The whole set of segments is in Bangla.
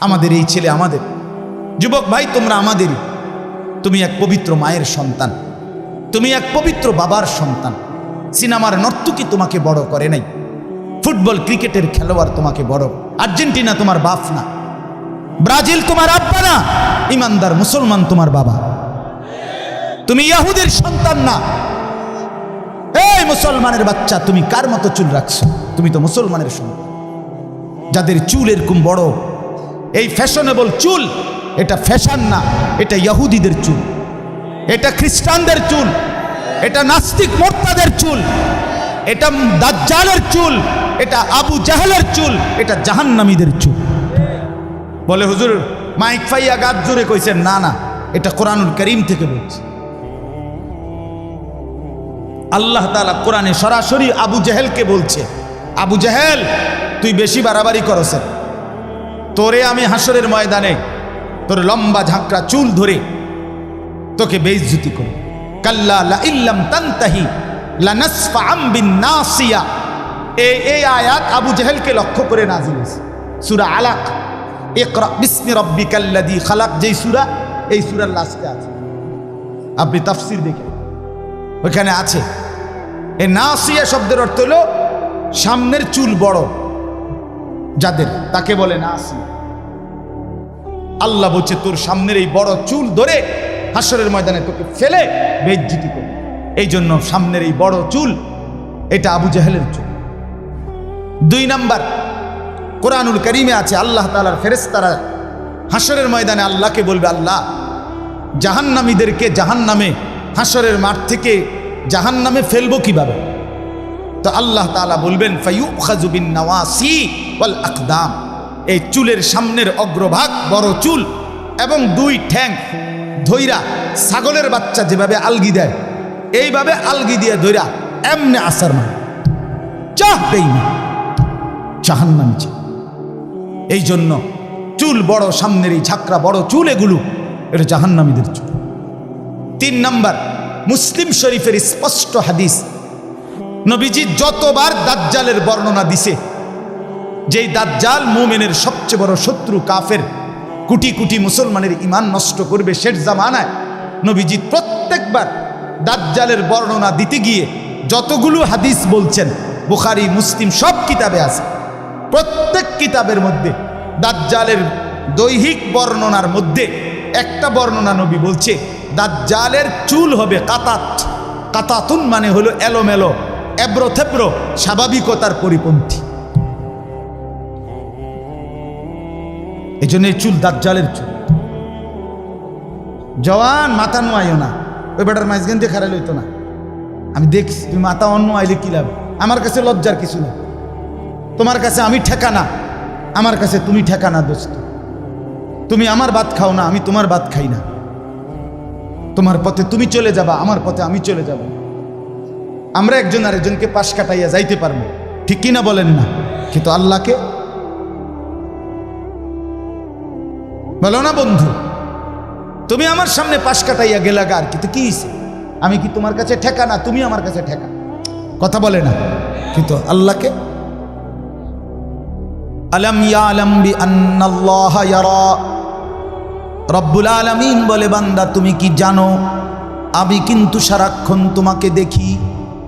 আমাদের এই ছেলে আমাদের। যুবক ভাই, তোমরা আমাদেরই। তুমি এক পবিত্র মায়ের সন্তান। তুমি এক পবিত্র বাবার সন্তান। সিনেমার নর্তকী তোমাকে বড় করে নাই। ফুটবল ক্রিকেটের খেলোয়াড় তোমাকে বড়। আর্জেন্টিনা তোমার বাপ না। ব্রাজিল তোমার আব্বা না। ইমানদার মুসলমান তোমার বাবা। তুমি ইয়াহুদের সন্তান না। এই মুসলমানের বাচ্চা, তুমি কার মতো চুল রাখছো? তুমি তো মুসলমানের সন্তান। যাদের চুল এরকম বড় এই ফ্যাশনেবল চুল, এটা ফ্যাশন না, এটা ইয়াহুদিদের চুল। এটা খ্রিস্টানদের চুল, এটা নাস্তিক মোর্তাদের চুল, এটা দাজ্জালের চুল, এটা আবু জাহেলের চুল, এটা জাহান্নামীদের চুল। বলে হুজুর, মাইক ফাইয়া গাছ জুড়ে কইছেন, না না, এটা কোরআনুল করিম থেকে বলছে। আল্লাহ তালা কোরআনে সরাসরি আবু জাহেলকে বলছে, আবু জাহেল, তুই বেশি বাড়াবাড়ি করছেন তোরে আমি হাসরের ময়দানে, তোর লম্বা ঝাঁকড়া চুল ধরে তোকে বেইজ্জুতি করি কাল্লা লা ইল্লাম লা আবু জাহেলকে লক্ষ্য করে সূরা আলাক। এই আছে। আপনি তাফসীর দেখেন ওইখানে আছে এই নাসিয়া শব্দের অর্থ হলো সামনের চুল বড়। যাদের, তাকে বলে নাসিয়া। আল্লাহ বলছে, তোর সামনের এই বড় চুল ধরে হাসরের ময়দানে তোকে ফেলে বেজ্জিতি করবে। এই জন্য সামনের এই বড় চুল, এটা আবু জাহেলের চুল। দুই নাম্বার, কোরআনুল করিমে আছে, আল্লাহ তালার ফেরেস্তারা হাসরের ময়দানে আল্লাহকে বলবে, আল্লাহ, জাহান্নামীদেরকে জাহান্নামে, হাসরের মাঠ থেকে জাহান্নামে ফেলব কীভাবে? তো আল্লাহ তাআলা বলবেন ফাইউখাজুবিন নওয়াসি ওয়াল আকদাম। এই চুলের সামনের অগ্রভাগ বড় চুল এবং দুই ঠ্যাং ধৈরা ছাগলের বাচ্চা যেভাবে আলগি দেয়, এইভাবে আলগি দিয়ে ধৈরা এমনে আসার মানে চাহ বেইমান জাহান্নামী এই জন্য চুল বড়, সামনের এই ঝাঁকড়া বড় চুল এগুলো, এটা জাহান্নামীদের চুল। তিন নাম্বার, মুসলিম শরীফের স্পষ্ট হাদিস, নবীজি যতবার দাজ্জালের বর্ণনা দিছে যেই দাজ্জাল মুমেনের সবচেয়ে বড় শত্রু কাফের, কোটি কোটি মুসলমানের ইমান নষ্ট করবে শেষ জামানায়, নবীজি প্রত্যেকবার দাজ্জালের বর্ণনা দিতে গিয়ে যতগুলো হাদিস বলছেন, বুখারি, মুসলিম সব কিতাবে আছে। প্রত্যেক কিতাবের মধ্যে দাজ্জালের দৈহিক বর্ণনার মধ্যে একটা বর্ণনা নবী বলছে, দাজ্জালের চুল হবে কাতাত। কাতাতুন মানে হলো এলোমেলো এব্রো থেব্রো স্বাভাবিকতার পরিপন্থী। এই এই চুল দাজ্জালের চুল। জওয়ান, মাথা নোয়াইও না। ওই বেটার মাঝখান দিয়ে খারাই লইতো না। আমি দেখছি, তুমি মাথা অন্য আইলে কি লাভ? আমার কাছে লজ্জার কিছু না তোমার কাছে আমি ঠেকানা। আমার কাছে তুমি ঠেকানা, দোস্ত। তুমি আমার ভাত খাও না, আমি তোমার ভাত খাই না। তোমার পথে তুমি চলে যাবা, আমার পথে আমি চলে যাব। আমরা একজন আরেকজনকে পাশ কাটাইয়া যাইতে পারব। ঠিক কিনা বলেন না। কিন্তু আল্লাহকে বলো না বন্ধু, তুমি আমার সামনে পাশ কাটাইয়া গেলা গার কিন্তু কি? আমি কি তোমার কাছে ঠেকা না তুমি আমার কাছে ঠেকা? কথা বলে না। কিন্তু আল্লাহকে? আলম ইয়ালাম বি আন্নাল্লাহ ইয়ারা। রব্বুল আলামিন বলে, বান্দা, তুমি কি জানো? আমি কিন্তু সারাক্ষণ তোমাকে দেখি।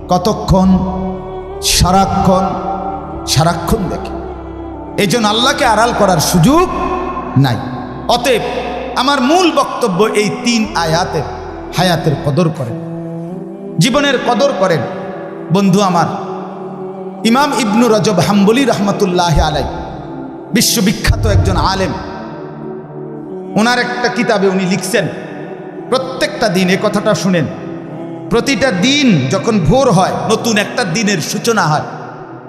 কতক্ষণ? সারাক্ষণ? সারাক্ষণ দেখি। এই জন্য আল্লাহকে আড়াল করার সুযোগ নাই। অতএব আমার মূল বক্তব্য এই তিন আয়াতের, হায়াতের কদর করেন। জীবনের কদর করেন। বন্ধু আমার, ইমাম ইবনু রজব হাম্বলি রহমতুল্লাহ আলাই বিশ্ববিখ্যাত একজন আলেম। ওনার একটা কিতাবে উনি লিখছেন, প্রত্যেকটা দিন এ কথাটা শুনেন, প্রতিটা দিন যখন ভোর হয়, নতুন একটা দিনের সূচনা হয়।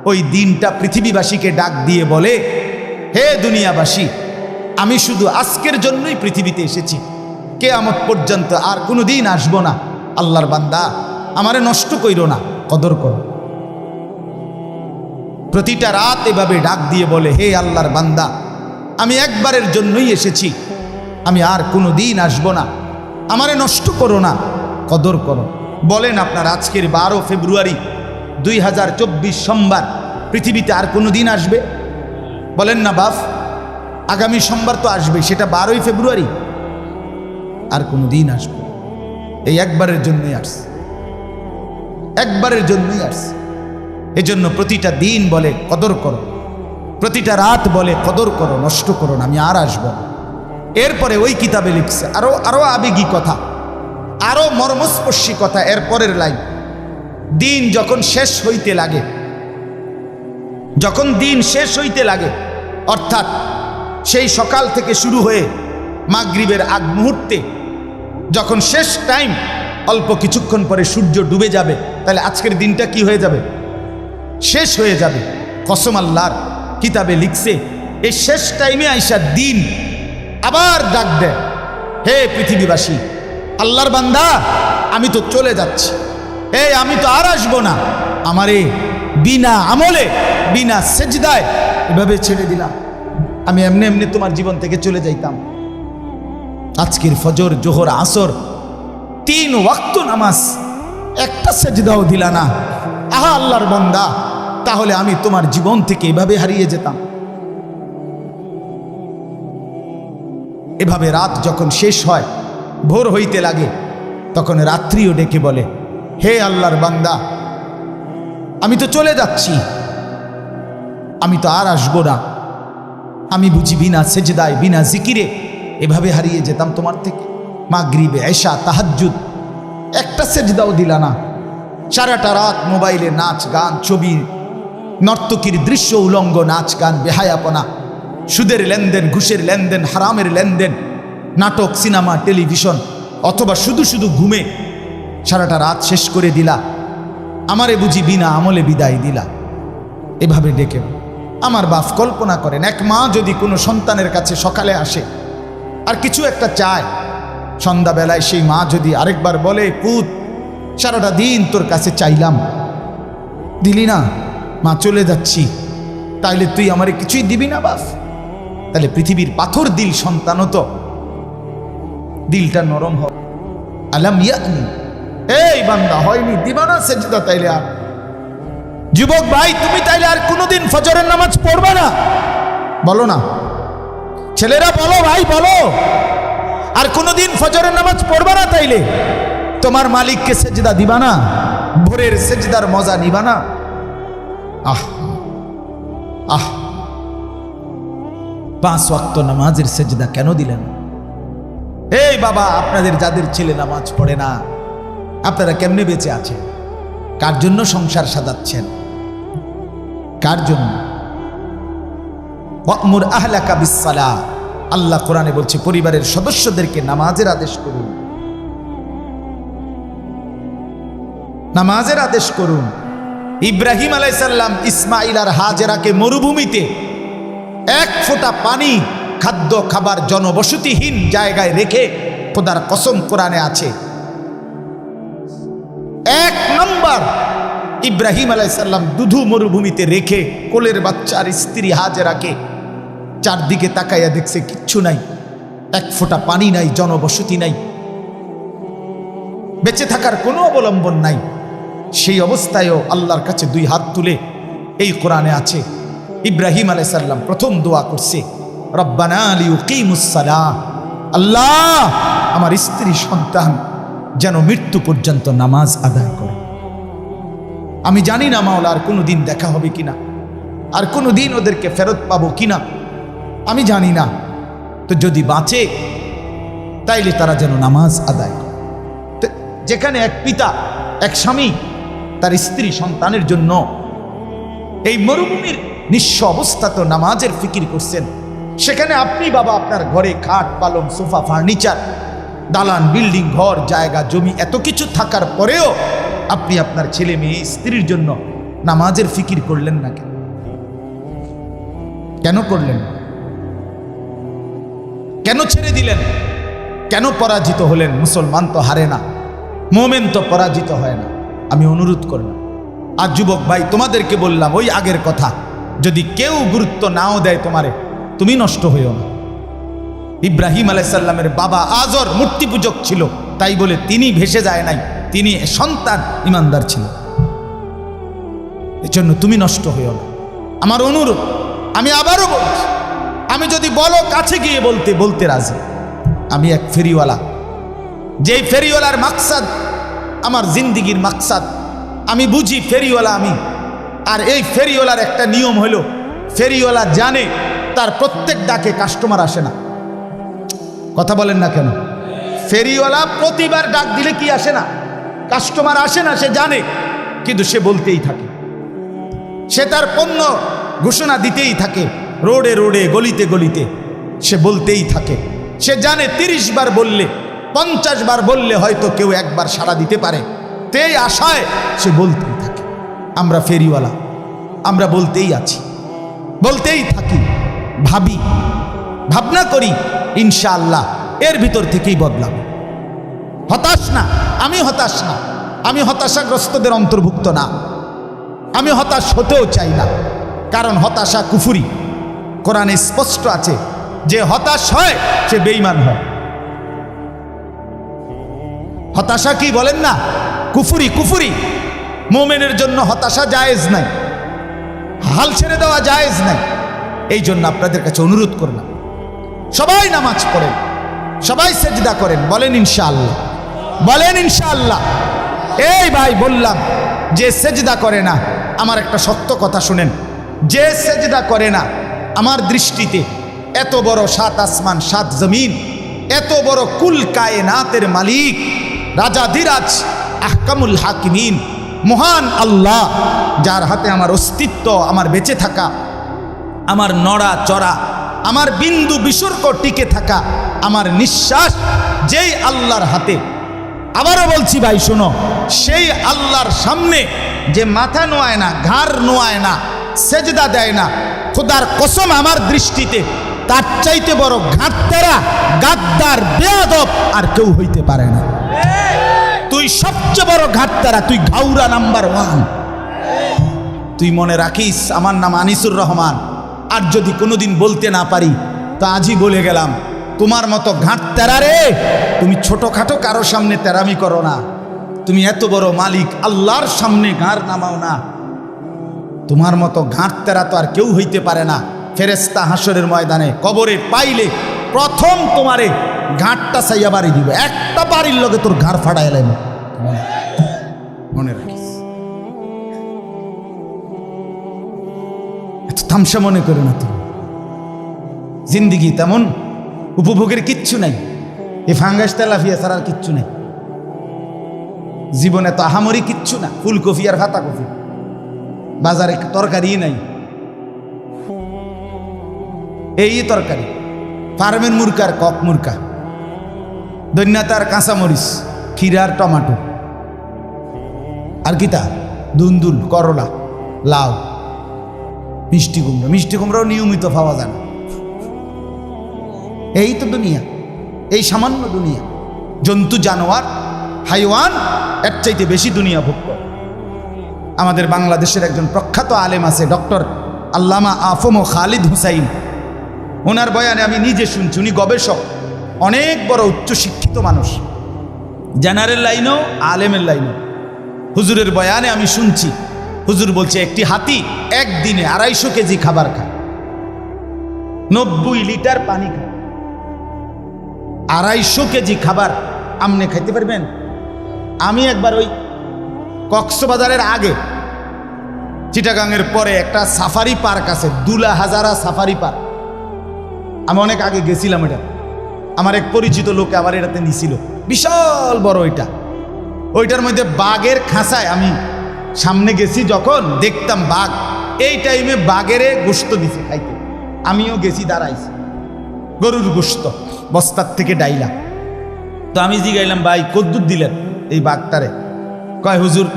ওই দিনটা পৃথিবীবাসীকে ডাক দিয়ে বলে, হে দুনিয়াবাসী আমি শুধু আজকের জন্যই পৃথিবীতে এসেছি। কে আমত পর্যন্ত আর কোনো দিন আসব না। আল্লাহর বান্দা, আমারে নষ্ট কইরো না, কদর করো। প্রতিটা রাত এভাবে ডাক দিয়ে বলে, হে আল্লাহর বান্দা, আমি একবারের জন্যই এসেছি। আমি আর কোনো দিন আসব না। আমারে নষ্ট করো না, কদর করো। বলেন আপনার আজকের বারো ফেব্রুয়ারি দুই হাজার চব্বিশ সোমবার, পৃথিবীতে আর কোনো দিন আসবে? বলেন না বাফ। আগামী সোমবার তো আসবে, সেটা বারোই ফেব্রুয়ারি। আর কোনো দিন আসবে এই একবারের জন্যই আসছে। একবারের জন্যই আসছে। এজন্য প্রতিটা দিন বলে, কদর করো। প্রতিটা রাত বলে, কদর করো, নষ্ট করো না, আমি আর আসব এরপরে ওই কিতাবে লিখছে, আরও আরও আবেগী কথা, আরও মর্মস্পর্শী কথা এর পরের লাইন। দিন যখন শেষ হইতে লাগে, যখন দিন শেষ হইতে লাগে, অর্থাৎ সেই সকাল থেকে শুরু হয়ে মাগরিবের আগ মুহূর্তে যখন শেষ টাইম, অল্প কিছুক্ষণ পরে সূর্য ডুবে যাবে, তাহলে আজকের দিনটা কি হয়ে যাবে? শেষ হয়ে যাবে। কসম আল্লাহর কিতাবে লিখছে, এই শেষ টাইমে আইসা দিন আবার ডাক দেয়, হে পৃথিবীবাসী, আল্লাহর বান্দা, আমি তো চলে যাচ্ছি। এই আমি তো আর আসব না। আমারে বিনা আমলে, বিনা সেজদায় এভাবে ছেড়ে দিলাম। আমি এমনি এমনি তোমার জীবন থেকে চলে যাইতাম। আজকের ফজর, জোহর, আসর, তিন ওয়াক্ত নামাজ, একটা সেজদাও দিলা না। আহা আল্লাহর বন্দা, তাহলে আমি তোমার জীবন থেকে এভাবে হারিয়ে যেতাম। এভাবে রাত যখন শেষ হয়, ভোর হইতে লাগে, তখন রাত্রিও ডেকে বলে, হে আল্লাহর বান্দা, আমি তো চলে যাচ্ছি। আমি তো আর আসব না। আমি বুঝি বিনা সেজদায়, বিনা জিকিরে এভাবে হারিয়ে যেতাম তোমার থেকে। মাগরিবে, এশা, তাহাজ্জুদ, একটা সেজদাও দিলা না। সারাটা রাত মোবাইলে নাচ, গান, ছবি, নর্তকীর দৃশ্য, উলঙ্গ নাচ, গান, বেহায়াপনা, সুদের লেনদেন, ঘুষের লেনদেন, হারামের লেনদেন, নাটক, সিনেমা, টেলিভিশন, অথবা শুধু শুধু ঘুমে সারাটা রাত শেষ করে দিলা। আমারে বুঝি বিনা আমলে বিদায় দিলা। এভাবে ডেকে আমার বাপ কল্পনা করেন, এক মা যদি কোনো সন্তানের কাছে সকালে আসে আর কিছু একটা চায়, সন্ধ্যাবেলায় সেই মা যদি আরেকবার বলে, পুত, সারাটা দিন তোর কাছে চাইলাম, দিলি না, মা চলে যাচ্ছি, তাইলে তুই আমারে কিছুই দিবি না বাস তাহলে পৃথিবীর পাথর দিল সন্তানও তো। দিলটা নরম হয় আলাম ইয়ানি এই বান্দা, হয়নি, দিবা না সেজদা তাইলে আর। যুবক ভাই, তুমি তাইলে আর কোনোদিন ফজরের নামাজ পড়বে না। বলো না। ছেলেরা, বলো ভাই, বলো। আর কোনোদিন ফজরের নামাজ পড়বে না তাইলে? তোমার মালিককে সেজদা দিবা না? ভোরের সেজদার মজা নিবা না? আহ আহ। পাঁচ ওয়াক্ত নামাজের সেজদা কেন দিলেন? এই বাবা, আপনাদের যাদের ছেলে নামাজ পড়ে না, আপনারা কেমনে বেঁচে আছেন? কার জন্য সংসার সাজাচ্ছেন? কার জন্য? ওয়ামুর আহলাকা বিসালা আল্লাহ কোরআনে বলছে, পরিবারের সদস্যদেরকে নামাজের আদেশ করুন। নামাজের আদেশ করুন। ইব্রাহিম আলাইসাল্লাম ইসমাইল আর হাজেরাকে মরুভূমিতে এক ফোঁটা পানি, খাদ্য, খাবার জনবসতিহীন জায়গায় রেখে খোদার কসম কোরআনে আছে। এক নম্বর ইব্রাহিম আলাইসাল্লাম দুধু মরুভূমিতে রেখে কোলের বাচ্চার স্ত্রী হাজেরাকে চারদিকে তাকাইয়া দেখছে, কিচ্ছু নাই। এক ফোঁটা পানি নাই, জনবসতি নাই। বেঁচে থাকার কোনো অবলম্বন নাই। সেই অবস্থায়ও আল্লাহর কাছে দুই হাত তুলে এই কোরআনে আছে, ইব্রাহিম আলাইসাল্লাম প্রথম দোয়া করছে, রব্বানা আলী উকিমুসালা আল্লাহ, আমার স্ত্রী সন্তান যেন মৃত্যু পর্যন্ত নামাজ আদায় করে। আমি জানি না মাওলা, আর কোনো দিন দেখা হবে কিনা? আর কোনো দিন ওদেরকে ফেরত পাবো কিনা? আমি জানি না। তো যদি বাঁচে, তাইলে তারা যেন নামাজ আদায় যেখানে এক পিতা, এক স্বামী, তার স্ত্রী সন্তানের জন্য এই মরুভূমির নিঃস্ব অবস্থা তো নামাজের ফিকির করছেন, সেখানে আপনি বাবা, আপনার ঘরে খাট, পালং, সোফা, ফার্নিচার দালান, বিল্ডিং, ঘর, জায়গা, জমি, এত কিছু থাকার পরেও আপনি আপনার ছেলে মেয়ে, স্ত্রীর জন্য নামাজের ফিকির করলেন না কেন? কেন করলেন? কেন ছেড়ে দিলেন? কেন পরাজিত হলেন? মুসলমান তো হারে না, মোমেন তো পরাজিত হয় না। আমি অনুরোধ করলাম, আর যুবক ভাই, তোমাদেরকে বললাম ওই আগের কথা, যদি কেউ গুরুত্ব নাও দেয় তোমারে, তুমি নষ্ট হইও না। ইব্রাহিম আলাইসাল্লামের বাবা আজর মূর্তি পূজক ছিল। তাই বলে তিনি ভেসে যায় নাই। তিনি সন্তান, ইমানদার ছিল। এজন্য তুমি নষ্ট হইও না। আমার অনুরোধ, আমি আবারও বলছি, আমি যদি বলো কাছে গিয়ে বলতে বলতে রাজি। আমি এক ফেরিওয়ালা। যেই ফেরিওয়ালার মাকসাদ, আমার জিন্দিগির মাকসাদ। আমি বুঝি ফেরিওয়ালা আমি। আর এই ফেরিওয়ালার একটা নিয়ম হলো ফেরিওয়ালা জানে, তার প্রত্যেক ডাকে কাস্টমার আসে না। কথা বলেন না কেন? ফেরিওয়ালা প্রতিবার ডাক দিলে কি আসে না? কাস্টমার আসে না, সে জানে, কিন্তু সে বলতেই থাকে। সে তার পণ্য ঘোষণা দিতেই থাকে, রোডে রোডে, গলিতে গলিতে। সে বলতেই থাকে। সে জানে তিরিশ বার বললে, পঞ্চাশ বার বললে হয়তো কেউ একবার সাড়া দিতে পারে। তেই আশায় সে বলতেই থাকে। আমরা ফেরিওয়ালা, আমরা বলতেই আছি। বলতেই থাকি, ভাবি ভাবনা করি, ইনশাআল্লাহ। এর ভিতর থেকেই বদলাম হতাশ না, আমি হতাশ না। আমি হতাশাগ্রস্তদের অন্তর্ভুক্ত না। আমি হতাশ হতেও চাই না। কারণ হতাশা কুফুরি। কোরআনে স্পষ্ট আছে, যে হতাশ হয়, সে বেইমান হয়। হতাশা কি বলেন না? কুফুরি কুফুরি। মোমেনের জন্য হতাশা জায়েজ নাই। হাল ছেড়ে দেওয়া জায়েজ নাই। এই জন্য আপনাদের কাছে অনুরোধ করলাম সবাই নামাজ পড়েন, সবাই সেজদা করেন, বলেন ইনশাআল্লাহ বলেন ইনশাআল্লাহ। এই ভাই, বললাম, যে সেজদা করে না, আমার একটা সত্য কথা শুনেন। যে সেজদা করে না, আমার দৃষ্টিতে এত বড় সাত আসমান, সাত জমিন, এত বড় কুল কায়নাতের মালিক, রাজা ধীরাজ আহকামুল হাকিমিন, মহান আল্লাহ, যার হাতে আমার অস্তিত্ব, আমার বেঁচে থাকা, আমার নড়া চড়া আমার বিন্দু বিসর্গ টিকে থাকা আমার নিঃশ্বাস যেই আল্লাহর হাতে। আবারও বলছি ভাই, শোনো, সেই আল্লাহর সামনে যে মাথা নোয়ায় না, ঘাড় নোয়ায় না, সেজদা দেয় না, খোদার কসম আমার দৃষ্টিতে, তার চাইতে বড় ঘাটতেরা, গাদ্দার, বেয়াদব আর কেউ হইতে পারে না। তুই সবচেয়ে বড় ঘাটতারা, তুই ঘাউরা নাম্বার ওয়ান। তুই মনে রাখিস, আমার নাম আনিসুর রহমান। আর যদি কোনোদিন বলতে না পারি, তা আজই বলে গেলাম, তোমার মতো ঘাট তেরা রে তুমি ছোটোখাটো কারও সামনে তেরামি করো না। তুমি এত বড় মালিক, আল্লাহর সামনে ঘাড় নামাও না। তোমার মতো ঘাট তেরা তো আর কেউ হইতে পারে না। ফেরেস্তা হাসরের ময়দানে কবরে পাইলে প্রথম তোমারে ঘাটটা সাইয়া বাড়ি দিবে। একটা বাড়ির লগে তোর ঘাড় এলাম মনে রাখিস। তামসা মনে করো না তুমি। জিন্দিগি তেমন উপভোগের কিচ্ছু নাই। এ ফাঙ্গাস তেলাফিয়া ছাড়া আর কিচ্ছু নাই। জীবনে তো আহামরি কিচ্ছু না, ফুলকপি আর কফি বাজারে তরকারি নাই। এই তরকারি, ফার্মের মুরকার কক মুরকা দৈন্যাতার কাঁচামরিচ ক্ষীরার টমাটো। আর কি তা? দুন্দুল, করলা, লাউ। মিষ্টি কুমড়া, মিষ্টি কুমড়াও নিয়মিত পাওয়া যায় না। এই তো দুনিয়া, এই সামান্য দুনিয়া। জন্তু, জানোয়ার, হাইওয়ান, এর চাইতে বেশি দুনিয়া ভোগ আমাদের বাংলাদেশের একজন প্রখ্যাত আলেম আছে, ডক্টর আল্লামা আফম খালিদ হুসাইন। ওনার বয়ানে আমি নিজে শুনছি, উনি গবেষক, অনেক বড় উচ্চশিক্ষিত মানুষ। জেনারেল লাইনও, আলেমের লাইনও। হুজুরের বয়ানে আমি শুনছি, হুজুর বলছে, একটি হাতি একদিনে আড়াইশো কেজি খাবার খায়। নব্বই লিটার পানি খায়। আড়াইশো কেজি খাবার আপনি খাইতে পারবেন? আমি একবার ওই কক্সবাজারের আগে চিটাগাংয়ের পরে একটা সাফারি পার্ক আছে দুলা হাজারা সাফারি পার্ক। আমি অনেক আগে গেছিলাম এটা। আমার এক পরিচিত লোকে আবার এটাতে নিছিল। বিশাল বড় ওইটা। ওইটার মধ্যে বাঘের খাঁচায় আমি সামনে গেছি যখন দেখতাম বাঘ এই টাইমে বাঘেরে গোস্ত দিছে, খাইতে। আমিও গেছি, দাঁড়াইছি। গরুর গোস্ত বস্তার থেকে ডাইলা। তো আমি জিগাইলাম, ভাই, কদ্দুর দিলেন এই বাঘটারে? কয়, হুজুর,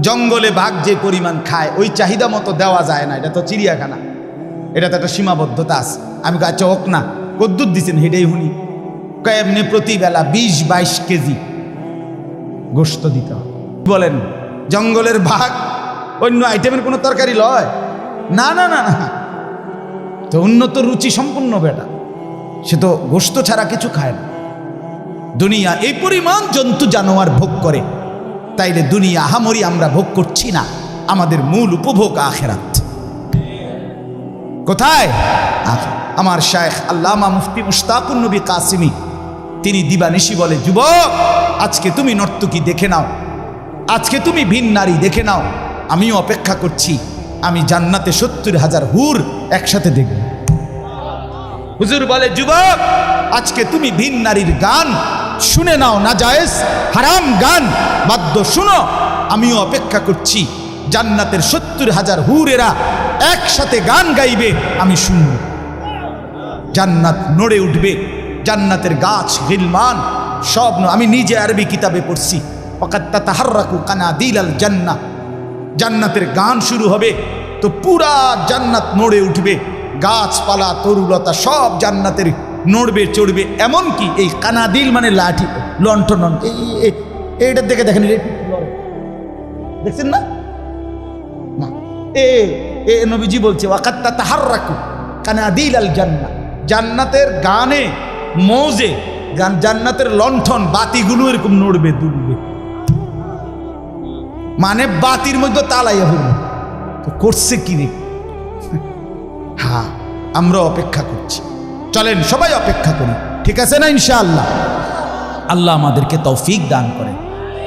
জঙ্গলে বাঘ যে পরিমাণ খায়, ওই চাহিদা মতো দেওয়া যায় না। এটা তো চিড়িয়াখানা। এটা তো একটা সীমাবদ্ধতা আছে। আমি কাছে হোক না। কদ্দুর দিছেন হেডেই হুনি। কয়, এমনি প্রতিবেলা বিশ বাইশ কেজি গোস্ত দিতে বলেন, জঙ্গলের বাঘ অন্য আইটেমের কোনো তরকারি লয়? না না না না। তো উন্নত রুচি সম্পূর্ণ বেটা। সে তো গোস্ত ছাড়া কিছু খায় না। দুনিয়া এই পরিমাণ জন্তু জানোয়ার ভোগ করে। তাইলে দুনিয়া আহামরি আমরা ভোগ করছি না। আমাদের মূল উপভোগ আখেরাত। কোথায়? আমার শায়েখ আল্লামা মুফতি মুশতাকুর নবী কাসিমি। তিনি দিবানিশি বলে, যুবক, আজকে তুমি নর্তকী দেখে নাও। আজকে তুমি ভিন নারী দেখে নাও। আমিও অপেক্ষা করছি আমি জান্নাতে সত্তর হাজার হুর একসাথে দেখব। হুজুর বলে যুবক আজকে তুমি ভিন নারীর গান শুনে নাও না জায়েজ হারাম গান। বাদ্য শুনো আমিও অপেক্ষা করছি জান্নাতের সত্তর হাজার হুরেরা একসাথে গান গাইবে আমি শুনব। জান্নাত নড়ে উঠবে জান্নাতের গাছ গিলমান সব আমি নিজে আরবি কিতাবে পড়ছি। অকাত্তা তাহার্রাকু কানা দিল আল জান্না জান্নাতের গান শুরু হবে, তো পুরা জান্নাত নড়ে উঠবে। গাছপালা, তরুলতা সব জান্নাতের নড়বে, চড়বে। এমন কি এই কানাদিল মানে লাঠি এই- এইটার দেখে দেখেন। দেখছেন না? না। এ এ নবীজি বলছে ওয়াকাত্তা তাহার রাখু কানাদিল আল জান্না জান্নাতের গানে, মৌজে গান জান্নাতের লণ্ঠন, বাতিগুলো এরকম নড়বে, দুলবে। মানে বাতির মধ্যে তালাইয়া হইল। তো করছে কি রে? হ্যাঁ আমরা অপেক্ষা করছি। চলেন, সবাই অপেক্ষা করি। ঠিক আছে না, ইনশাআল্লাহ? আল্লাহ আমাদেরকে তৌফিক দান করেন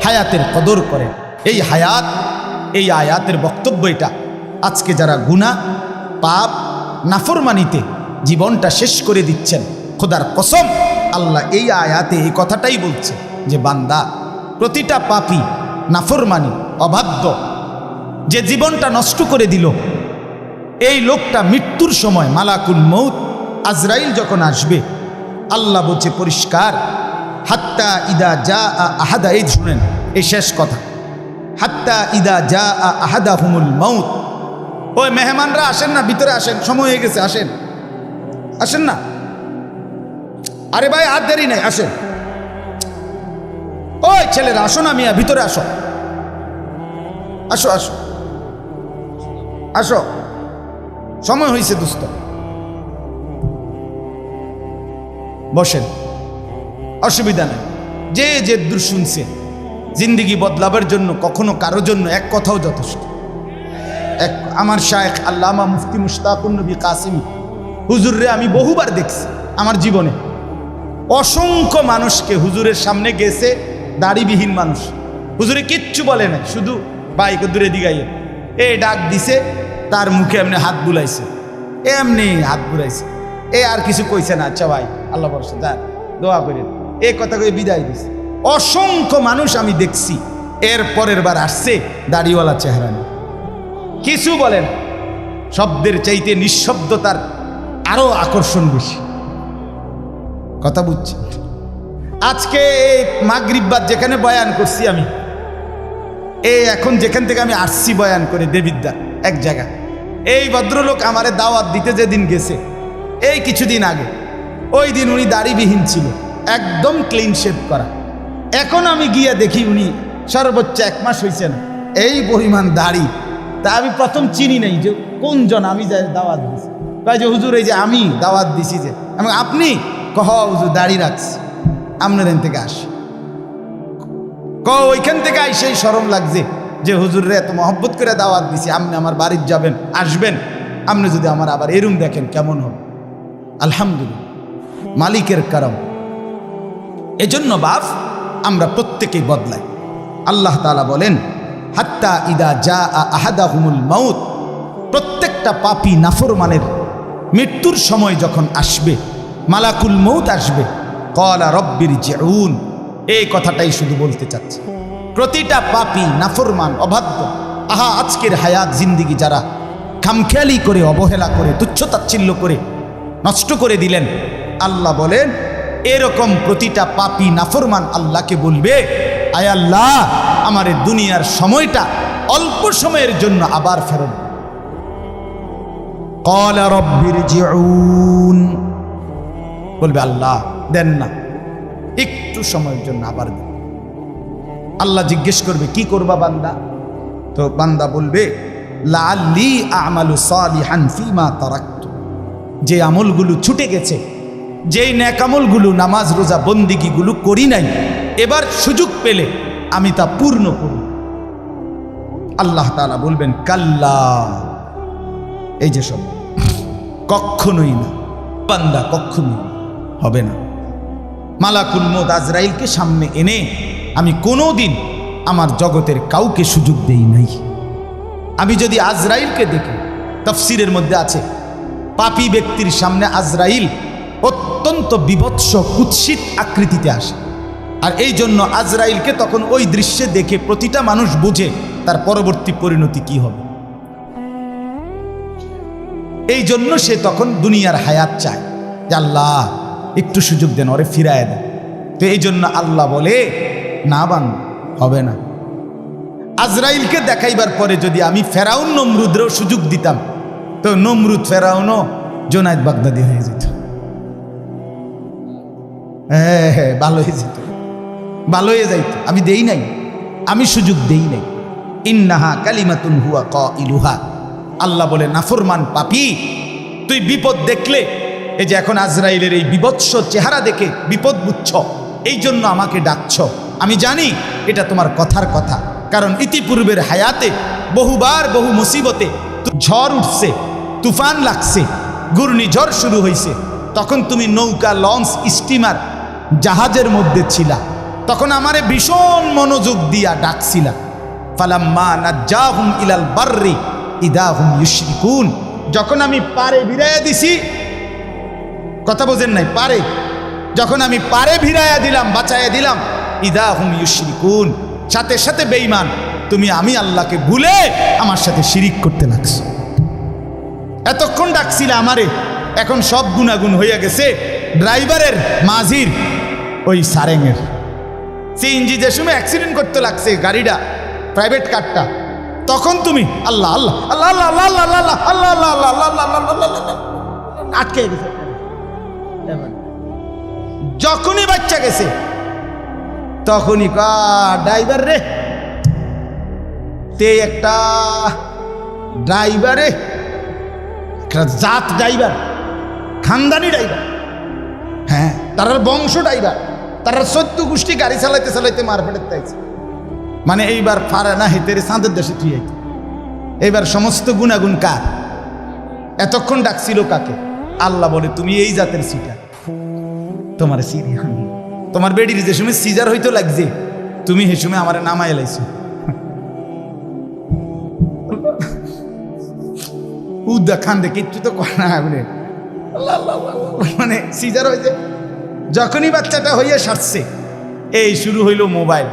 হায়াতের কদর করেন এই হায়াত, এই আয়াতের বক্তব্য এটা। আজকে যারা গুণা পাপ, নাফরমানিতে জীবনটা শেষ করে দিচ্ছেন, খোদার কসম, আল্লাহ এই আয়াতে এই কথাটাই বলছে যে, বান্দা, প্রতিটা পাপি নাফরমানি। অবাধ্য যে জীবনটা নষ্ট করে দিল। এই লোকটা মৃত্যুর সময় মালাকুল মৌত আজরাইল যখন আসবে, আল্লাহ বলছে পরিষ্কার। হাত্তা ইদা যা আহাদা, এই শুনেন, এই শেষ কথা। হাত্তা ইদা যা আহাদা হুমুল মৌত ওই মেহমানরা আসেন না, ভিতরে আসেন, সময় হয়ে গেছে, আসেন। আসেন না? আরে ভাই, আর দেরি নেই, আসেন। ওই ছেলেরা, আসো না মিয়া, ভিতরে আসো। আসো আসো। আসো। সময় হয়েছে দুস্ত। বসেন। অসুবিধা নেই। যে যে দূর শুনছে, জিন্দিগি বদলাবার জন্য, কখনো কারও জন্য এক কথাও যথেষ্ট। এক, আমার শায়েখ আল্লামা মুফতি মুশতাকুর নবী কাসিমি, হুজুররে আমি বহুবার দেখছি আমার জীবনে। অসংখ্য মানুষকে হুজুরের সামনে গেছে, দাড়িবিহীন মানুষ। হুজুরে কিচ্ছু বলে না শুধু বাইক দূরে দিগাইয়ে এ ডাক দিছে, তার মুখে এমনি হাত বুলাইছে। এমনি হাত বুলাইছে। এ আর কিছু কইছে না আচ্ছা ভাই, আল্লাহ বর্ষ যান দোয়া করেন। এই কথা কয়ে বিদায় দিছে অসংখ্য মানুষ আমি দেখছি, এর পরের বার আসছে দাড়িওয়ালা চেহারা নিয়ে। কিছু বলেন, শব্দের চাইতে নিঃশব্দতার আরও আকর্ষণ বেশি। কথা বুঝছি আজকে এই মাগরিববাদ যেখানে বয়ান করছি আমি এই এখন যেখান থেকে আমি আসছি বয়ান করে, দেবিদ্যা, এক জায়গা। এই ভদ্রলোক আমারে দাওয়াত দিতে যেদিন গেছে, এই কিছুদিন আগে, ওই দিন উনি দাড়িবিহীন ছিল, একদম ক্লিন শেভ করা। এখন আমি গিয়ে দেখি উনি সর্বোচ্চ এক মাস হয়েছেন এই পরিমাণ দাড়ি। তা আমি প্রথম চিনি নাই যে কোনজন আমি যাই দাওয়াত দিছি। কয় যে, হুজুর, এই যে আমি দাওয়াত দিছি যে আমি আপনি কহ, হুজুর, দাড়ি রাখছি, আপনার থেকে আসি। ক ওইখান থেকে আইসেই সরম লাগছে যে হুজুরে এত মহব্বত করে দাওয়াত দিছি, আপনি আমার বাড়ির যাবেন, আসবেন। আপনি যদি আমার আবার এরুম দেখেন, কেমন হবে? আলহামদুলিল্লাহ। মালিকের কারম এজন্য বাপ, আমরা প্রত্যেকেই বদলাই। আল্লাহ তালা বলেন, হাত্তা ইদা যা আহাদা হুমুল মাউত। প্রত্যেকটা পাপি নাফরমানের। মৃত্যুর সময় যখন আসবে, মালাকুল মৌত আসবে। কলা রব্বির জেউন এই কথাটাই শুধু বলতে চাচ্ছি। প্রতিটা পাপি নাফরমান অভাগ্য আহা, আজকের হায়াত জিন্দিগি যারা খামখেয়ালি করে, অবহেলা করে তুচ্ছতাচ্ছিল্য করে নষ্ট করে দিলেন, আল্লাহ বলেন, এরকম প্রতিটা পাপি নাফরমান আল্লাহকে বলবে, আয় আল্লাহ, আমার দুনিয়ার সময়টা অল্প সময়ের জন্য আবার ফেরত বলবে, আল্লাহ, দেন না। একটু সময়ের জন্য আবার আল্লাহ জিজ্ঞেস করবে, কি করবা বান্দা? তো বান্দা বলবে আমালু যে আমলগুলো ছুটে গেছে, যেই ন্যাকামলগুলো নামাজ, রোজা, বন্দিগিগুলো করি নাই, এবার সুযোগ পেলে আমি তা পূর্ণ করব। আল্লাহ তালা বলবেন, কাল্লা। এই যে সব কখনোই না। বান্দা কখনো হবে না। মালাকুল মোদ আজরাইলকে সামনে এনে আমি কোনো দিন আমার জগতের কাউকে সুযোগ দেই নাই। আমি যদি আজরাইলকে দেখি, তফসিরের মধ্যে আছে, পাপী ব্যক্তির সামনে আজরাইল অত্যন্ত বিভৎস, কুৎসিত আকৃতিতে আসে। আর এই জন্য আজরাইলকে তখন ওই দৃশ্যে দেখে প্রতিটা মানুষ বুঝে তার পরবর্তী পরিণতি কি হবে। এই জন্য সে তখন দুনিয়ার হায়াত চায় আল্লাহ একটু সুযোগ দেন, ওরে ফিরায় দেন। তো এই জন্য আল্লাহ বলে, না বান, হবে না। আজরাইলকে দেখাইবার পরে যদি আমি ফেরাউন, নমরুদেরও সুযোগ দিতাম, তো নমরুদ, ফেরাউনও জোনায়দ বাগদাদি হয়ে যেত। হ্যাঁ হ্যাঁ ভালো হয়ে যেত। ভালো হয়ে যাইত। আমি দেই নাই। আমি সুযোগ দেই নাই। ইন্নাহা কালিমাতুন হুয়া ক ইলুহা আল্লাহ বলে, নাফরমান পাপি, তুই বিপদ দেখলে এই যে এখন আজরাইলের এই বিভৎস চেহারা দেখে বিপদ বুঝছ, এই জন্য আমাকে ডাকছ। আমি জানি এটা তোমার কথার কথা, কারণ ইতিপূর্বের হায়াতে বহুবার বহু মুসিবতে ঝড় উঠছে, তুফান লাগছে, ঘূর্ণিঝড় শুরু হয়েছে তখন তুমি নৌকা, লঞ্চ, স্টিমার জাহাজের মধ্যে ছিলা। তখন আমারে ভীষণ মনোযোগ দিয়া ডাকছিলা। ফালাম্মা নাজ্জাহুম ইলাল বাররি ইদাহুম ইউশরিকুন। যখন আমি পারে বিরাইয়া দিছি কথা বোঝেন নাই পারে যখন আমি পারে ভিড়াইয়া দিলাম বাঁচাইয়া দিলাম ইদাহুম ইউশরিকুন সাথে সাথে বেঈমান তুমি আমি আল্লাহকে ভুলে আমার সাথে শিরিক করতে লাগছো এতক্ষণ ডাকছিলে আমারে এখন সব গুণাগুণ হইয়া গেছে ড্রাইভারের মাঝির ওই সারেঙের সিএনজি যে সময় অ্যাক্সিডেন্ট করতে লাগছে গাড়িটা প্রাইভেট কারটা তখন তুমি আল্লাহ আল্লাহ আল্লাহ আল্লাহ আল্লাহ আল্লাহ আল্লাহ আল্লাহ আল্লাহ আল্লাহ আল্লাহ আল্লাহ আল্লাহ আটকে গেছে যখনই বাচ্চা গেছে, তখনই কা ড্রাইভার রে। তে একটা ড্রাইভারে একটা জাত ড্রাইভার খানদানি ড্রাইভার হ্যাঁ তারার বংশ ড্রাইভার তারা সত্য গোষ্ঠী গাড়ি চালাইতে চালাইতে মারপেটের তাইছে মানে এইবার ফারা না হেতেরে চাঁদের দেশে তুই এইবার সমস্ত গুণাগুণ কার? এতক্ষণ ডাকছিল কাকে? আল্লাহ বলে, তুমি এই জাতের সিটা তোমার সিরি তোমার বেডির যে সময় সিজার হইতো লাগছে, তুমি সে সময় আমার নামায় লাইছো। উদ্দা খান দে কিচ্ছু তো করে না বলে। মানে সিজার হয়েছে যখনই বাচ্চাটা হইয়া সারছে, এই শুরু হইল মোবাইল।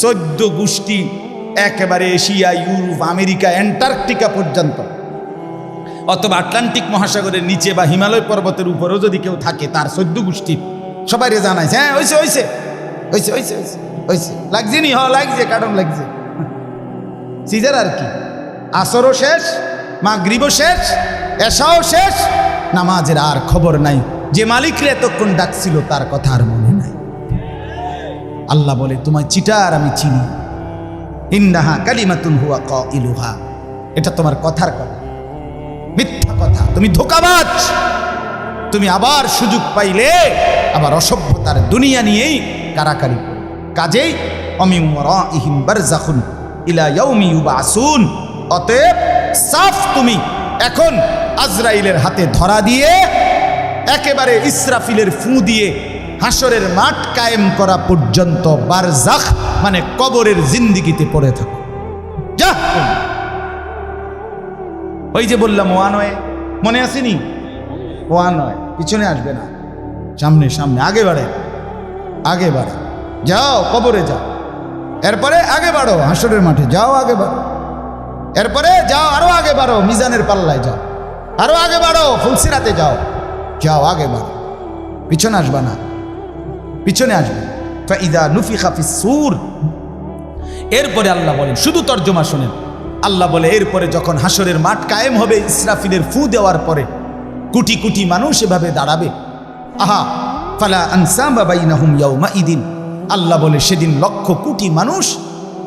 চোদ্দ গোষ্ঠী, একেবারে এশিয়া, ইউরোপ, আমেরিকা, অ্যান্টার্কটিকা পর্যন্ত। অথবা আটলান্টিক মহাসাগরের নিচে বা হিমালয় পর্বতের উপরেও যদি কেউ থাকে, তার চোদ্দ গোষ্ঠী। সবাই রে জানাইছে হ্যাঁ হয়েছে হয়েছে হয়েছে হয়েছে হয়েছে লাগছে নি? হ, লাগছে, কারণ লাগছে। সিজার আর কি? আসরও শেষ, মাগরিবও শেষ এসাও শেষ, নামাজের আর খবর নাই। যে মালিকরে এতক্ষণ ডাকছিল, তার কথা আর মনে নাই। আল্লাহ বলে, তোমায় চিটার আমি চিনি। ইন্নাহা কালিমাতুন হুয়া ক ইলুহা এটা তোমার কথার কথা। মিথ্যা কথা। তুমি ধোকাবাজ। তুমি আবার সুযোগ পাইলে আবার অসভ্যতার দুনিয়া নিয়েই কারাকারি করো। কাজেই অমিমরা ইহিম বারজাখুন ইলা ইয়াউমি ইউবাসুন। অতএব সাফ তুমি এখন আজরাইলের হাতে ধরা দিয়ে একেবারে ইসরাফিলের ফু দিয়ে হাসরের মাঠ কায়েম করা পর্যন্ত বারজাখ মানে কবরের জিন্দিগিতে পড়ে থাকো। যা। ওই যে বললাম ওয়া। নয় মনে আসেনি? ওয়া। নয় পিছনে আসবে না। সামনে সামনে, আগে বাড়ে। আগে বাড়ে। যাও, কবরে যাও। এরপরে আগে বাড়ো, হাসরের মাঠে। যাও, আগে বাড়ো। এরপরে যাও, আরও আগে বাড়ো, মিজানের পাল্লায় যাও। আরও আগে বাড়ো, ফুলসিরাতে যাও। যাও, আগে বাড়ো। পিছনে আসবা না। পিছনে আসবে। ফাইদা নুফি খাফিস সুর এরপরে আল্লাহ বলেন, শুধু তর্জমা শোনেন। আল্লাহ বলে, এরপরে যখন হাসরের মাঠ কায়েম হবে, ইসরাফিলের ফু দেওয়ার পরে কোটি কোটি মানুষ এভাবে দাঁড়াবে। আহা, ফালা আনসামা বাইনাহুম ইয়াউমা ইদিন আল্লাহ বলে, সেদিন লক্ষ কোটি মানুষ,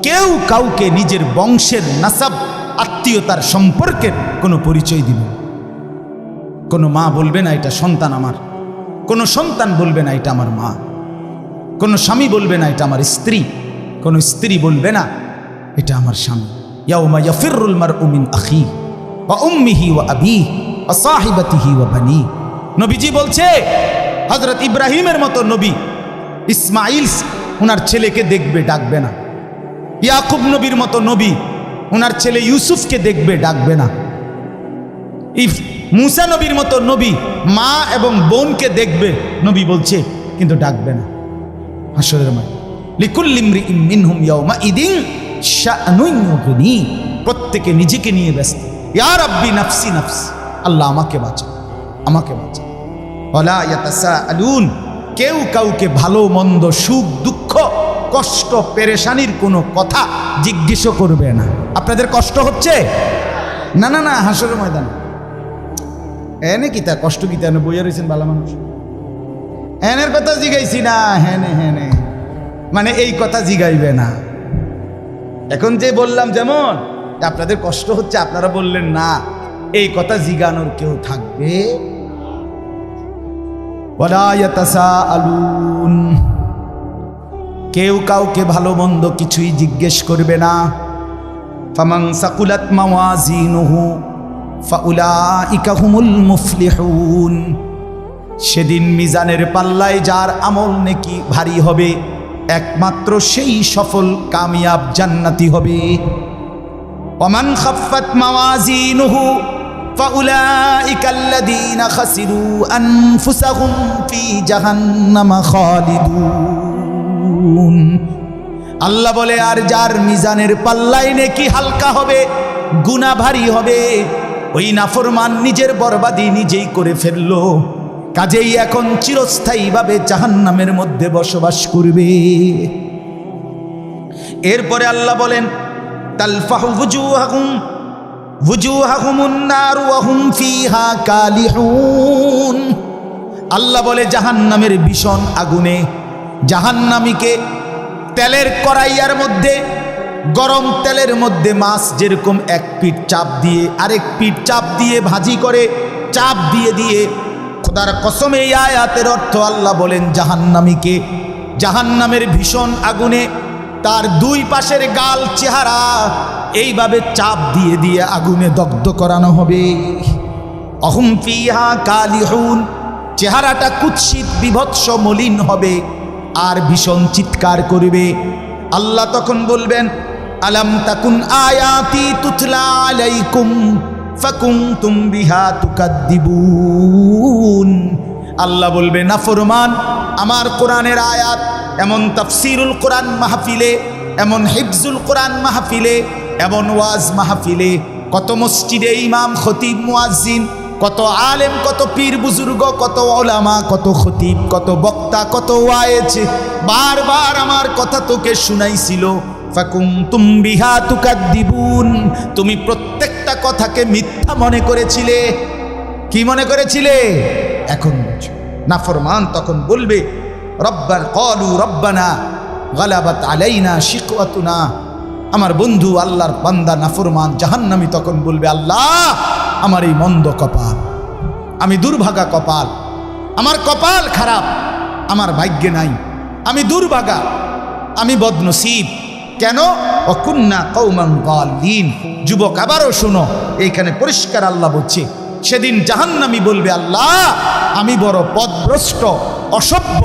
কেউ কাউকে নিজের বংশের নাসাব, আত্মীয়তার সম্পর্কের কোনো পরিচয় দিবে। কোনো মা বলবে না, এটা সন্তান আমার। কোনো সন্তান বলবে না, এটা আমার মা। কোনো স্বামী বলবে না, এটা আমার স্ত্রী। কোনো স্ত্রী বলবে না, এটা আমার স্বামী। ইয়াউমা ইয়াফিরুল মারউ মিন আখি ওয়া উম্মিহি ওয়া আবিহি ওয়া সাহিবাতিহি ওয়া বানি নবীজি বলছে হজরত ইব্রাহিমের মতো নবী ইসমাইল ওনার ছেলেকে দেখবে, ডাকবে না। ইয়াকুব নবীর মতো নবী ওনার ছেলে ইউসুফকে দেখবে, ডাকবে না। ইফ মুসা নবীর মতো নবী মা এবং বোনকে দেখবে, নবী বলছে, কিন্তু ডাকবে না। হাসরের মায় লিকুল্লিমরি মিনহুম ইয়াউমা ইদিন প্রত্যেকে নিজেকে নিয়ে ব্যস্ত। ইয়া রাব্বি নাফসি নাফস, আল্লাহ আমাকে বাঁচাও আমাকে ইয়াতাসাআলুন, কেউ কাউকে ভালো, মন্দ, সুখ, দুঃখ, কষ্ট, পেরেশানির কোনো কথা জিজ্ঞেস করবে না। আপনাদের কষ্ট হচ্ছে? না না না, হাসরের ময়দানে। এনে কি তা কষ্ট কি তা বইয়া রয়েছেন ভালো মানুষ? এনের কথা জিগাইছি না হ্যানে হ্যানে মানে এই কথা জিগাইবে না। এখন যে বললাম যেমন আপনাদের কষ্ট হচ্ছে, আপনারা বললেন না, এই কথা জিগানোর কেউ থাকবে। কেউ কাউকে ভালো মন্দ কিছুই জিজ্ঞেস করবে না। ফামান সাকুলাত হুমুল সেদিন মিজানের পাল্লায় যার আমল নেকি ভারী হবে একমাত্র সেই সফল কামিয়াব জান্নাতি হবে ওমান খাফাত মাওয়াজিনুহু فأولئك الذين خسروا أنفسهم في جهنم خالدون আল্লাহ বলে আর যার মিজানের পাল্লায় নেকি হালকা হবে গুণা ভারী হবে ওই নাফরমান নিজের বরবাদি নিজেই করে ফেললো কাজেই এখন চিরস্থায়ীভাবে জাহান্নামের মধ্যে বসবাস করবে। এরপরে আল্লাহ বলেন আল্লাহ বলে, জাহান্নামের ভীষণ আগুনে জাহান্নামীকে তেলের কড়াইয়ার মধ্যে, গরম তেলের মধ্যে মাছ যেরকম এক পিঠ চাপ দিয়ে, আরেক পিঠ চাপ দিয়ে ভাজি করে, চাপ দিয়ে দিয়ে খোদার কসম এই আয়াতের অর্থ আল্লাহ বলেন জাহান্নামীকে। জাহান্নামের ভীষণ আগুনে তার দুই পাশের গাল চেহারা এইভাবে চাপ দিয়ে দিয়ে আগুনে দগ্ধ করানো হবে। অহুম ফিহা কালিহুন, চেহারাটা কুৎসিত, বিভৎস, মলিন হবে আর ভীষণ চিৎকার করবে। আল্লাহ তখন বলবেন, আলাম তাকুন আয়াতি তুতলা আলাইকুম? ফাকুনতুম বিহা তুকাদ্দিবুন। আল্লাহ বলবে নাফরমান আমার কোরআনের আয়াত, এমন তাফসিরুল কোরআন মাহফিলে, এমন হিফজুল কোরআন মাহফিলে, এমন ওয়াজ মাহফিলে, কত মসজিদে ইমাম, খতিব, মুয়াজ্জিন, কত আলেম, কত পীর বুজুর্গ, কত ওলামা, কত খতিব, কত বক্তা, কত ওয়ায়েছে বারবার আমার কথা তোকে শুনাইছিল। ফাকুনতুম বিহা তুকাদ্দিবুন। তুমি প্রত্যেকটা কথাকে মিথ্যা মনে করেছিলে। কি মনে করেছিলে? এখন নাফরমান তখন বলবে, রব্বান কলু রব্বানা গালাবাত আলাইনা শিকওয়াতুনা। আমার বন্ধু আল্লাহর বান্দা নাফরমান জাহান্নামি তখন বলবে, আল্লাহ, আমার এই মন্দ কপাল, আমি দুর্ভাগা কপাল, আমার কপাল খারাপ, আমার ভাগ্যে নাই, আমি দুর্ভাগা, আমি বদনসিব কেন? অকুন্না কৌমান গালিন যুবক, আবারও শোনো, এইখানে পরিষ্কার আল্লাহ বলছে, সেদিন জাহান্নামি বলবে, আল্লাহ, আমি বড় পদভ্রষ্ট, অসভ্য,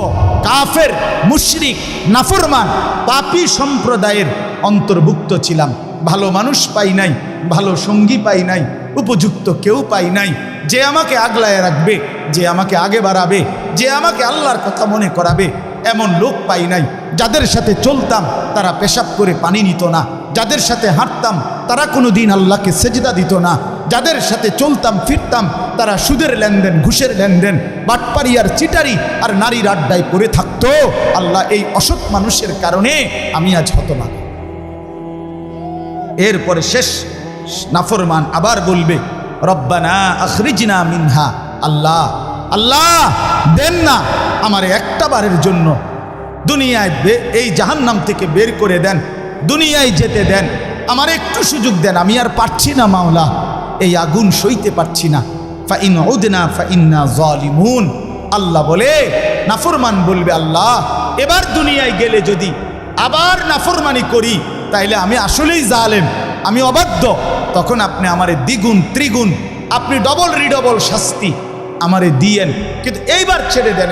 কাফের, মুশরিক, নাফরমান, পাপী সম্প্রদায়ের অন্তর্ভুক্ত ছিলাম। ভালো মানুষ পাই নাই, ভালো সঙ্গী পাই নাই, উপযুক্ত কেউ পাই নাই। যে আমাকে আগলায় রাখবে, যে আমাকে আগে বাড়াবে, যে আমাকে আল্লাহর কথা মনে করাবে এমন লোক পাই নাই। যাদের সাথে চলতাম, তারা পেশাব করে পানি নিত না। যাদের সাথে হাঁটতাম, তারা কোনো দিন আল্লাহকে সেজদা দিত না। যাদের সাথে চলতাম, ফিরতাম, তারা সুদের লেনদেন, ঘুষের লেনদেন বাটপারি আর চিটারি আর নারীর আড্ডায় পড়ে থাকতো। আল্লাহ এই অসৎ মানুষের কারণে আমি আজ হতবাক। এরপরে শেষ নাফরমান আবার বলবে, রব্বানা আখরিজনা মিনহা। আল্লাহ আল্লাহ, দেন না। আমার একটা বারের জন্য দুনিয়ায় এই জাহান্নাম থেকে বের করে দেন, দুনিয়ায় যেতে দেন। আমার একটু সুযোগ দেন, আমি আর পারছি না মাওলা, এই আগুন সইতে পারছি না। ফা ইন উদনা ফা ইন্না জালিমুন। আল্লাহ বলে, নাফরমান বলবে আল্লাহ, এবার দুনিয়ায় গেলে যদি আবার নাফরমানি করি, তাইলে আমি আসলেই জালেম, আমি অবাধ্য। তখন আপনি আমারে দ্বিগুণ, ত্রিগুণ, আপনি ডবল, রিডবল শাস্তি আমারে দিয়েন। কিন্তু এইবার ছেড়ে দেন।